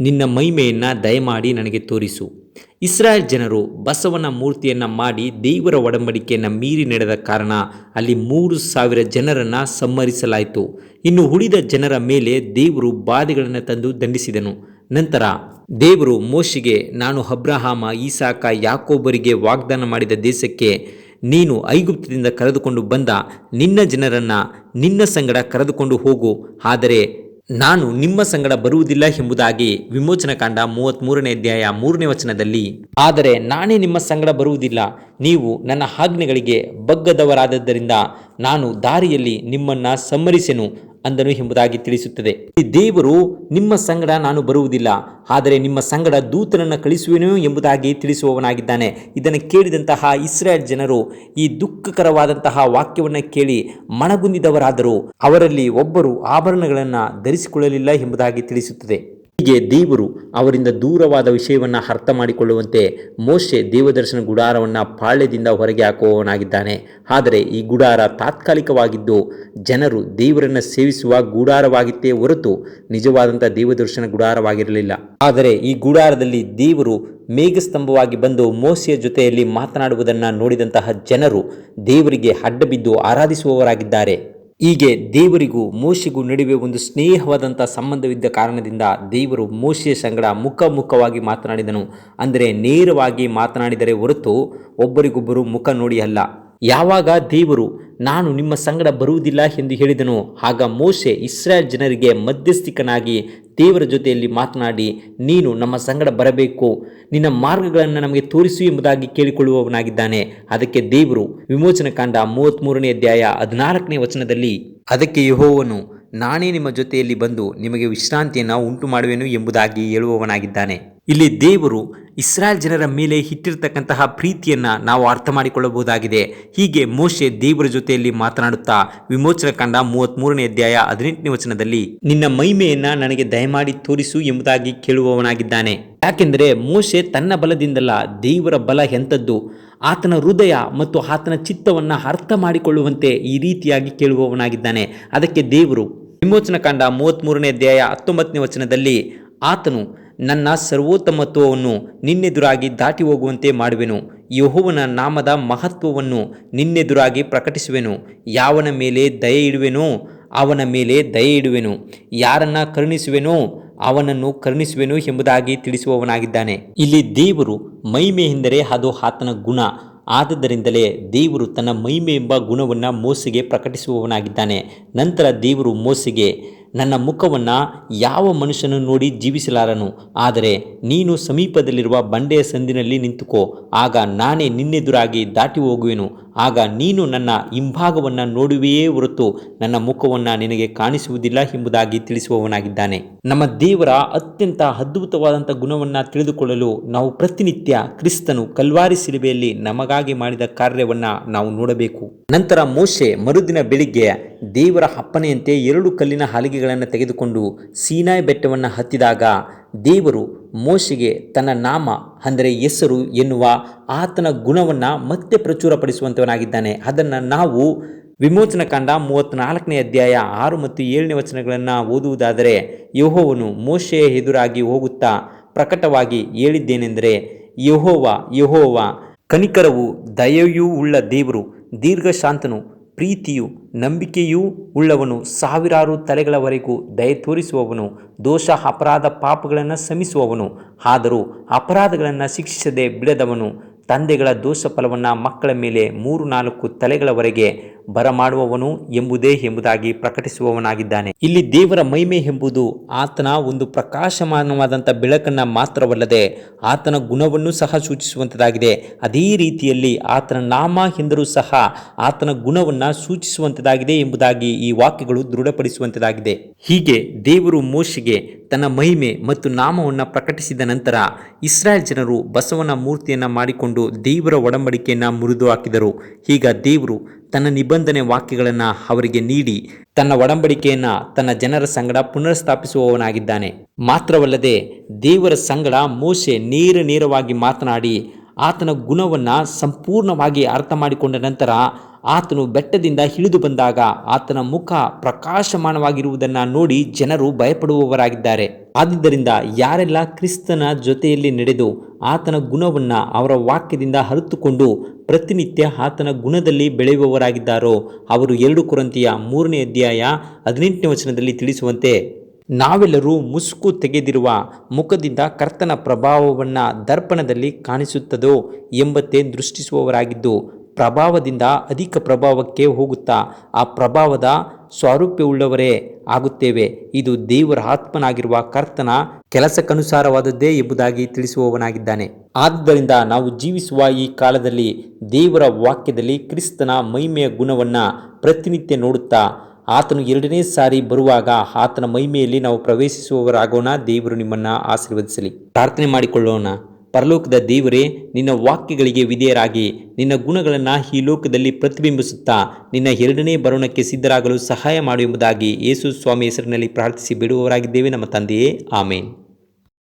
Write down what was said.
ನಿನ್ನ ಮಹಿಮೆಯನ್ನು ದಯಮಾಡಿ ನನಗೆ ತೋರಿಸು. ಇಸ್ರಾಯೇಲ್ ಜನರು ಬಸವನ ಮೂರ್ತಿಯನ್ನು ಮಾಡಿ ದೇವರ ಒಡಂಬಡಿಕೆಯನ್ನು ಮೀರಿ ನಡೆದ ಕಾರಣ ಅಲ್ಲಿ ಮೂರು ಸಾವಿರ ಜನರನ್ನು ಸಂಹರಿಸಲಾಯಿತು. ಇನ್ನು ಉಳಿದ ಜನರ ಮೇಲೆ ದೇವರು ಬಾಧೆಗಳನ್ನು ತಂದು ದಂಡಿಸಿದನು. ನಂತರ ದೇವರು ಮೋಶಿಗೆ, ನಾನು ಅಬ್ರಹಾಮ ಈಸಾಕ ಯಾಕೋಬರಿಗೆ ವಾಗ್ದಾನ ಮಾಡಿದ ದೇಶಕ್ಕೆ ನೀನು ಐಗುಪ್ತದಿಂದ ಕರೆದುಕೊಂಡು ಬಂದ ನಿನ್ನ ಜನರನ್ನು ನಿನ್ನ ಸಂಗಡ ಕರೆದುಕೊಂಡು ಹೋಗು. ಆದರೆ ನಾನು ನಿಮ್ಮ ಸಂಗಡ ಬರುವುದಿಲ್ಲ ಎಂಬುದಾಗಿ ವಿಮೋಚನ ಕಾಂಡ ಮೂವತ್ತ್ಮೂರನೇ ಅಧ್ಯಾಯ ಮೂರನೇ ವಚನದಲ್ಲಿ, ಆದರೆ ನಾನೇ ನಿಮ್ಮ ಸಂಗಡ ಬರುವುದಿಲ್ಲ, ನೀವು ನನ್ನ ಆಜ್ಞೆಗಳಿಗೆ ಬಗ್ಗದವರಾದದ್ದರಿಂದ ನಾನು ದಾರಿಯಲ್ಲಿ ನಿಮ್ಮನ್ನು ಸಂಹರಿಸೆನು. ಅಂದನು ಎಂಬುದಾಗಿ ತಿಳಿಸುತ್ತದೆ. ದೇವರು ನಿಮ್ಮ ಸಂಗಡ ನಾನು ಬರುವುದಿಲ್ಲ, ಆದರೆ ನಿಮ್ಮ ಸಂಗಡ ದೂತನನ್ನು ಕಳಿಸುವೆನು ಎಂಬುದಾಗಿ ತಿಳಿಸುವವನಾಗಿದ್ದಾನೆ. ಇದನ್ನು ಕೇಳಿದಂತಹ ಇಸ್ರಾಯೇಲ್ ಜನರು ಈ ದುಃಖಕರವಾದಂತಹ ವಾಕ್ಯವನ್ನು ಕೇಳಿ ಮನಗುಂದಿದವರಾದರೂ. ಅವರಲ್ಲಿ ಒಬ್ಬರು ಆಭರಣಗಳನ್ನು ಧರಿಸಿಕೊಳ್ಳಲಿಲ್ಲ ಎಂಬುದಾಗಿ ತಿಳಿಸುತ್ತದೆ. ಹೀಗೆ ದೇವರು ಅವರಿಂದ ದೂರವಾದ ವಿಷಯವನ್ನು ಅರ್ಥ ಮಾಡಿಕೊಳ್ಳುವಂತೆ ಮೋಶೆ ದೇವದರ್ಶನ ಗುಡಾರವನ್ನು ಪಾಳ್ಯದಿಂದ ಹೊರಗೆ ಹಾಕುವವನಾಗಿದ್ದಾನೆ. ಆದರೆ ಈ ಗುಡಾರ ತಾತ್ಕಾಲಿಕವಾಗಿದ್ದು ಜನರು ದೇವರನ್ನು ಸೇವಿಸುವ ಗುಡಾರವಾಗಿತ್ತೇ ಹೊರತು ನಿಜವಾದಂಥ ದೇವದರ್ಶನ ಗುಡಾರವಾಗಿರಲಿಲ್ಲ. ಆದರೆ ಈ ಗುಡಾರದಲ್ಲಿ ದೇವರು ಮೇಘಸ್ತಂಭವಾಗಿ ಬಂದು ಮೋಸೆಯ ಜೊತೆಯಲ್ಲಿ ಮಾತನಾಡುವುದನ್ನು ನೋಡಿದಂತಹ ಜನರು ದೇವರಿಗೆ ಅಡ್ಡಬಿದ್ದು ಆರಾಧಿಸುವವರಾಗಿದ್ದಾರೆ. ಹೀಗೆ ದೇವರಿಗೂ ಮೋಶೆಗೂ ನಡುವೆ ಒಂದು ಸ್ನೇಹವಾದಂಥ ಸಂಬಂಧವಿದ್ದ ಕಾರಣದಿಂದ ದೇವರು ಮೋಶೆಯ ಸಂಗಡ ಮುಖಮುಖವಾಗಿ ಮಾತನಾಡಿದನು. ಅಂದರೆ ನೇರವಾಗಿ ಮಾತನಾಡಿದರೆ ಹೊರತು ಒಬ್ಬರಿಗೊಬ್ಬರು ಮುಖ ನೋಡಿ ಅಲ್ಲ. ಯಾವಾಗ ದೇವರು, ನಾನು ನಿಮ್ಮ ಸಂಗಡ ಬರುವುದಿಲ್ಲ ಎಂದು ಹೇಳಿದನು, ಆಗ ಮೋಶೆ ಇಸ್ರಾಯೇಲ್ ಜನರಿಗೆ ಮಧ್ಯಸ್ಥಿಕನಾಗಿ ದೇವರ ಜೊತೆಯಲ್ಲಿ ಮಾತನಾಡಿ, ನೀನು ನಮ್ಮ ಸಂಗಡ ಬರಬೇಕು, ನಿನ್ನ ಮಾರ್ಗಗಳನ್ನು ನಮಗೆ ತೋರಿಸು ಎಂಬುದಾಗಿ ಕೇಳಿಕೊಳ್ಳುವವನಾಗಿದ್ದಾನೆ. ಅದಕ್ಕೆ ದೇವರು, ವಿಮೋಚನ ಕಾಂಡ ಮೂವತ್ತ್ಮೂರನೇ ಅಧ್ಯಾಯ ಹದಿನಾಲ್ಕನೇ ವಚನದಲ್ಲಿ, ಅದಕ್ಕೆ ಯಹೋವನು, ನಾನೇ ನಿಮ್ಮ ಜೊತೆಯಲ್ಲಿ ಬಂದು ನಿಮಗೆ ವಿಶ್ರಾಂತಿಯನ್ನು ಉಂಟು ಮಾಡುವೆನು ಎಂಬುದಾಗಿ ಹೇಳುವವನಾಗಿದ್ದಾನೆ. ಇಲ್ಲಿ ದೇವರು ಇಸ್ರಾಯೇಲ್ ಜನರ ಮೇಲೆ ಇಟ್ಟಿರತಕ್ಕಂತಹ ಪ್ರೀತಿಯನ್ನು ನಾವು ಅರ್ಥ ಮಾಡಿಕೊಳ್ಳಬಹುದಾಗಿದೆ. ಹೀಗೆ ಮೋಶೆ ದೇವರ ಜೊತೆಯಲ್ಲಿ ಮಾತನಾಡುತ್ತಾ ವಿಮೋಚನ ಕಂಡ ಮೂವತ್ತ್ಮೂರನೇ ಅಧ್ಯಾಯ ಹದಿನೆಂಟನೇ ವಚನದಲ್ಲಿ, ನಿನ್ನ ಮಹಿಮೆಯನ್ನು ನನಗೆ ದಯಮಾಡಿ ತೋರಿಸು ಎಂಬುದಾಗಿ ಕೇಳುವವನಾಗಿದ್ದಾನೆ. ಯಾಕೆಂದರೆ ಮೋಶೆ ತನ್ನ ಬಲದಿಂದಲ್ಲ ದೇವರ ಬಲ ಎಂಥದ್ದು. ಆತನ ಹೃದಯ ಮತ್ತು ಆತನ ಚಿತ್ತವನ್ನು ಅರ್ಥ ಮಾಡಿಕೊಳ್ಳುವಂತೆ ಈ ರೀತಿಯಾಗಿ ಕೇಳುವವನಾಗಿದ್ದಾನೆ. ಅದಕ್ಕೆ ದೇವರು ವಿಮೋಚನ ಕಾಂಡ ಮೂವತ್ತ್ಮೂರನೇ ಅಧ್ಯಾಯ ಹತ್ತೊಂಬತ್ತನೇ ವಚನದಲ್ಲಿ, ಆತನು ನನ್ನ ಸರ್ವೋತ್ತಮತ್ವವನ್ನು ನಿನ್ನೆದುರಾಗಿ ದಾಟಿ ಹೋಗುವಂತೆ ಮಾಡುವೆನು. ಯಹೋವನ ನಾಮದ ಮಹತ್ವವನ್ನು ನಿನ್ನೆದುರಾಗಿ ಪ್ರಕಟಿಸುವೆನು. ಯಾವನ ಮೇಲೆ ದಯೆ ಇಡುವೆನೋ, ಅವನ ಮೇಲೆ ದಯೆ ಇಡುವೆನು. ಯಾರನ್ನ ಕರುಣಿಸುವೆನೋ, ಅವನನ್ನು ಕರುಣಿಸುವೆನು ಎಂಬುದಾಗಿ ತಿಳಿಸುವವನಾಗಿದ್ದಾನೆ. ಇಲ್ಲಿ ದೇವರು ಮಹಿಮೆ ಎಂದರೆ ಅದು ಆತನ ಗುಣ. ಆದ್ದರಿಂದಲೇ ದೇವರು ತನ್ನ ಮಹಿಮೆ ಎಂಬ ಗುಣವನ್ನು ಮೋಸೆಗೆ ಪ್ರಕಟಿಸುವವನಾಗಿದ್ದಾನೆ. ನಂತರ ದೇವರು ಮೋಸೆಗೆ ನನ್ನ ಮುಖವನ್ನು ಯಾವ ಮನುಷ್ಯನು ನೋಡಿ ಜೀವಿಸಲಾರನು? ಆದರೆ ನೀನು ಸಮೀಪದಲ್ಲಿರುವ ಬಂಡೆಯ ಸಂದಿನಲ್ಲಿ ನಿಂತುಕೋ. ಆಗ ನಾನೇ ನಿನ್ನೆದುರಾಗಿ ದಾಟಿ ಹೋಗುವೆನು. ಆಗ ನೀನು ನನ್ನ ಹಿಂಭಾಗವನ್ನು ನೋಡುವೆಯೇ ಹೊರತು ನನ್ನ ಮುಖವನ್ನು ನಿನಗೆ ಕಾಣಿಸುವುದಿಲ್ಲ ಎಂಬುದಾಗಿ ತಿಳಿಸುವವನಾಗಿದ್ದಾನೆ. ನಮ್ಮ ದೇವರ ಅತ್ಯಂತ ಅದ್ಭುತವಾದಂಥ ಗುಣವನ್ನು ತಿಳಿದುಕೊಳ್ಳಲು ನಾವು ಪ್ರತಿನಿತ್ಯ ಕ್ರಿಸ್ತನು ಕಲ್ವಾರಿ ಸಿಲುಬೆಯಲ್ಲಿ ನಮಗಾಗಿ ಮಾಡಿದ ಕಾರ್ಯವನ್ನು ನಾವು ನೋಡಬೇಕು. ನಂತರ ಮೋಶೆ ಮರುದಿನ ಬೆಳಿಗ್ಗೆ ದೇವರ ಅಪ್ಪನೆಯಂತೆ ಎರಡು ಕಲ್ಲಿನ ಹಲಿಗೆಗಳನ್ನು ತೆಗೆದುಕೊಂಡು ಸೀನಾಯ್ ಬೆಟ್ಟವನ್ನು ಹತ್ತಿದಾಗ ದೇವರು ಮೋಶೆಗೆ ತನ್ನ ನಾಮ, ಅಂದರೆ ಹೆಸರು ಎನ್ನುವ ಆತನ ಗುಣವನ್ನು ಮತ್ತೆ ಪ್ರಚುರಪಡಿಸುವಂತವನಾಗಿದ್ದಾನೆ. ಅದನ್ನು ನಾವು ವಿಮೋಚನ ಕಾಂಡ ಮೂವತ್ತ್ನಾಲ್ಕನೇ ಅಧ್ಯಾಯ ಆರು ಮತ್ತು ಏಳನೇ ವಚನಗಳನ್ನು ಓದುವುದಾದರೆ, ಯಹೋವನು ಮೋಶೆಯ ಎದುರಾಗಿ ಹೋಗುತ್ತಾ ಪ್ರಕಟವಾಗಿ ಹೇಳಿದ್ದೇನೆಂದರೆ, ಯಹೋವ ಯಹೋವ, ಕನಿಕರವು ದಯೆಯೂ ಉಳ್ಳ ದೇವರು, ದೀರ್ಘಶಾಂತನು ಪ್ರೀತಿಯು ನಂಬಿಕೆಯೂ ಉಳ್ಳವನು ಸಾವಿರಾರು ತಲೆಗಳವರೆಗೂ ದಯ ತೋರಿಸುವವನು, ದೋಷ, ಅಪರಾಧ ಪಾಪಗಳನ್ನು ಶಮಿಸುವವನು ಆದರೂ ಅಪರಾಧಗಳನ್ನು ಶಿಕ್ಷಿಸದೆ ಬಿಡದವನು. ತಂದೆಗಳ ದೋಷ ಫಲವನ್ನು ಮಕ್ಕಳ ಮೇಲೆ ಮೂರು ನಾಲ್ಕು ತಲೆಗಳವರೆಗೆ ಬರಮಾಡುವವನು ಎಂಬುದೇ ಎಂಬುದಾಗಿ ಪ್ರಕಟಿಸುವವನಾಗಿದ್ದಾನೆ. ಇಲ್ಲಿ ದೇವರ ಮಹಿಮೆ ಎಂಬುದು ಆತನ ಒಂದು ಪ್ರಕಾಶಮಾನವಾದಂಥ ಬೆಳಕನ್ನು ಮಾತ್ರವಲ್ಲದೆ ಆತನ ಗುಣವನ್ನು ಸಹ ಸೂಚಿಸುವಂಥದ್ದಾಗಿದೆ. ಅದೇ ರೀತಿಯಲ್ಲಿ ಆತನ ನಾಮ ಎಂದರೂ ಸಹ ಆತನ ಗುಣವನ್ನು ಸೂಚಿಸುವಂಥದ್ದಾಗಿದೆ ಎಂಬುದಾಗಿ ಈ ವಾಕ್ಯಗಳು ದೃಢಪಡಿಸುವಂಥದ್ದಾಗಿದೆ. ಹೀಗೆ ದೇವರು ಮೋಶಿಗೆ ತನ್ನ ಮಹಿಮೆ ಮತ್ತು ನಾಮವನ್ನು ಪ್ರಕಟಿಸಿದ ನಂತರ ಇಸ್ರಾಯೇಲ್ ಜನರು ಬಸವನ ಮೂರ್ತಿಯನ್ನು ಮಾಡಿಕೊಂಡು ದೇವರ ಒಡಂಬಡಿಕೆಯನ್ನು ಮುರಿದು ಹಾಕಿದರು ಈಗ ದೇವರು ತನ್ನ ನಿಬಂಧನೆ ವಾಕ್ಯಗಳನ್ನು ಅವರಿಗೆ ನೀಡಿ, ತನ್ನ ಒಡಂಬಡಿಕೆಯನ್ನು ತನ್ನ ಜನರ ಸಂಗಡ ಪುನರ್ಸ್ಥಾಪಿಸುವವನಾಗಿದ್ದಾನೆ. ಮಾತ್ರವಲ್ಲದೆ ದೇವರ ಸಂಗಡ ಮೋಶೆ ನೇರ ನೇರವಾಗಿ ಮಾತನಾಡಿ ಆತನ ಗುಣವನ್ನು ಸಂಪೂರ್ಣವಾಗಿ ಅರ್ಥ ಮಾಡಿಕೊಂಡ ನಂತರ ಆತನು ಬೆಟ್ಟದಿಂದ ಇಳಿದು ಬಂದಾಗ ಆತನ ಮುಖ ಪ್ರಕಾಶಮಾನವಾಗಿರುವುದನ್ನು ನೋಡಿ ಜನರು ಭಯಪಡುವವರಾಗಿದ್ದಾರೆ. ಆದ್ದರಿಂದ ಯಾರೆಲ್ಲ ಕ್ರಿಸ್ತನ ಜೊತೆಯಲ್ಲಿ ನಡೆದು ಆತನ ಗುಣವನ್ನು ಅವರ ವಾಕ್ಯದಿಂದ ಅರಿತುಕೊಂಡು ಪ್ರತಿನಿತ್ಯ ಆತನ ಗುಣದಲ್ಲಿ ಬೆಳೆಯುವವರಾಗಿದ್ದಾರೋ, ಅವರು ಎರಡು ಕುರಂತಿಯ ಮೂರನೇ ಅಧ್ಯಾಯ ಹದಿನೆಂಟನೇ ವಚನದಲ್ಲಿ ತಿಳಿಸುವಂತೆ ನಾವೆಲ್ಲರೂ ಮುಸುಕು ತೆಗೆದಿರುವ ಮುಖದಿಂದ ಕರ್ತನ ಪ್ರಭಾವವನ್ನು ದರ್ಪಣದಲ್ಲಿ ಕಾಣಿಸುತ್ತದೋ ಎಂಬಂತೆ ದೃಷ್ಟಿಸುವವರಾಗಿದ್ದು, ಪ್ರಭಾವದಿಂದ ಅಧಿಕ ಪ್ರಭಾವಕ್ಕೆ ಹೋಗುತ್ತಾ, ಆ ಪ್ರಭಾವದ ಸ್ವಾರೂಪ್ಯವುಳ್ಳವರೇ ಆಗುತ್ತೇವೆ. ಇದು ದೇವರ ಆತ್ಮನಾಗಿರುವ ಕರ್ತನ ಕೆಲಸಕ್ಕನುಸಾರವಾದದ್ದೇ ಎಂಬುದಾಗಿ ತಿಳಿಸುವವನಾಗಿದ್ದಾನೆ. ಆದ್ದರಿಂದ ನಾವು ಜೀವಿಸುವ ಈ ಕಾಲದಲ್ಲಿ ದೇವರ ವಾಕ್ಯದಲ್ಲಿ ಕ್ರಿಸ್ತನ ಮಹಿಮೆಯ ಗುಣವನ್ನು ಪ್ರತಿನಿತ್ಯ ನೋಡುತ್ತಾ ಆತನು ಎರಡನೇ ಸಾರಿ ಬರುವಾಗ ಆತನ ಮಹಿಮೆಯಲ್ಲಿ ನಾವು ಪ್ರವೇಶಿಸುವವರಾಗೋಣ, ದೇವರು ನಿಮ್ಮನ್ನು ಆಶೀರ್ವದಿಸಲಿ. ಪ್ರಾರ್ಥನೆ ಮಾಡಿಕೊಳ್ಳೋಣ. ಪರಲೋಕದ ದೇವರೇ, ನಿನ್ನ ವಾಕ್ಯಗಳಿಗೆ ವಿಧೇಯರಾಗಿ, ನಿನ್ನ ಗುಣಗಳನ್ನು ಈ ಲೋಕದಲ್ಲಿ ಪ್ರತಿಬಿಂಬಿಸುತ್ತಾ, ನಿನ್ನ ಎರಡನೇ ಬರೋಣಕ್ಕೆ ಸಿದ್ಧರಾಗಲು ಸಹಾಯ ಮಾಡು ಎಂಬುದಾಗಿ ಯೇಸು ಸ್ವಾಮಿ ಹೆಸರಿನಲ್ಲಿ ಪ್ರಾರ್ಥಿಸಿ ಬಿಡುವವರಾಗಿದ್ದೇವೆ, ನಮ್ಮ ತಂದೆಯೇ. ಆಮೇನ್.